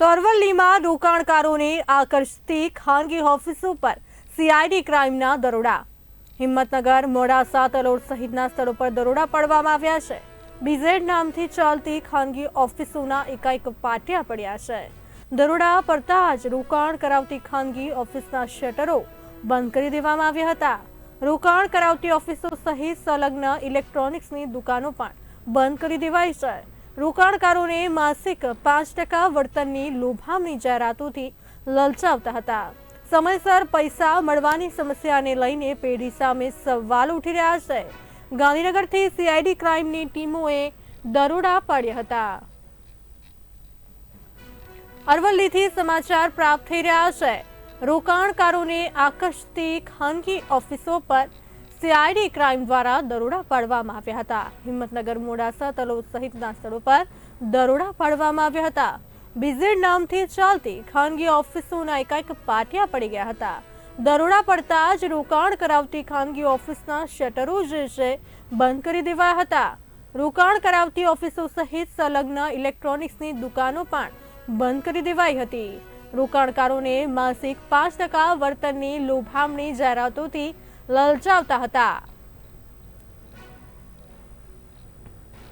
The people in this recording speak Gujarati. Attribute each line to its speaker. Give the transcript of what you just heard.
Speaker 1: તો અરવલ્લીમાં રોકાણકારોને આકર્ષતી ખાનગી ઓફિસો પર સીઆઈડી ક્રાઇમના દરોડા. હિંમતનગર, મોડાસા, તલોડ સહિતના સ્થળો પર દરોડા પાડવામાં આવ્યા છે. બીઝેડ નામથી ચાલતી ખાનગી ઓફિસોના એકાએક પાટિયા પડ્યા છે. દરોડા પડતા જ રોકાણ કરાવતી ખાનગી ઓફિસના શટરો બંધ કરી દેવામાં આવ્યા હતા. રોકાણ કરાવતી ઓફિસો સહિત સંલગ્ન ઇલેક્ટ્રોનિક્સની દુકાનો પણ બંધ કરી દેવાઈ છે. રોકાણકારોને માસિક પાંચ ટકા વળતરની લોભામણી જાહેરાતોથી લલચાવતા હતા. સમયસર પૈસા મળવાની સમસ્યાને લઈને પેઢી સામે સવાલ ઉઠી રહ્યા છે. ગાંધીનગરથી સીઆઈડી ક્રાઇમની ટીમોએ દરોડા પાડ્યા હતા. અરવલ્લીથી સમાચાર પ્રાપ્ત થઈ રહ્યા છે. રોકાણકારોને આકર્ષતી ખાનગી ઓફિસો પર સીઆઈડી ક્રાઇમ દ્વારા દરોડા પાડવામાં આવ્યા હતા. હિંમતનગર મોડાસા તલોદ સહિતના સ્થળો પર દરોડા પાડવામાં આવ્યા હતા. બીઝેડ નામથી ચાલતી ખાનગી ઓફિસોના એકાએક પાટિયા પડી ગયા હતા. દરોડા પડતા જ રોકાણ કરાવતી ખાનગી ઓફિસના શટરો જે છે, બંધ કરી દેવાયા હતા. રોકાણ કરાવતી ઓફિસો સહિત સંલગ્ન ઇલેક્ટ્રોનિક્સની દુકાનો પણ બંધ કરી દેવાઈ હતી. રોકાણકારોને માસિક પાંચ ટકા વળતરની લોભામણી જાહેરાતોથી લલચાવતા હતા.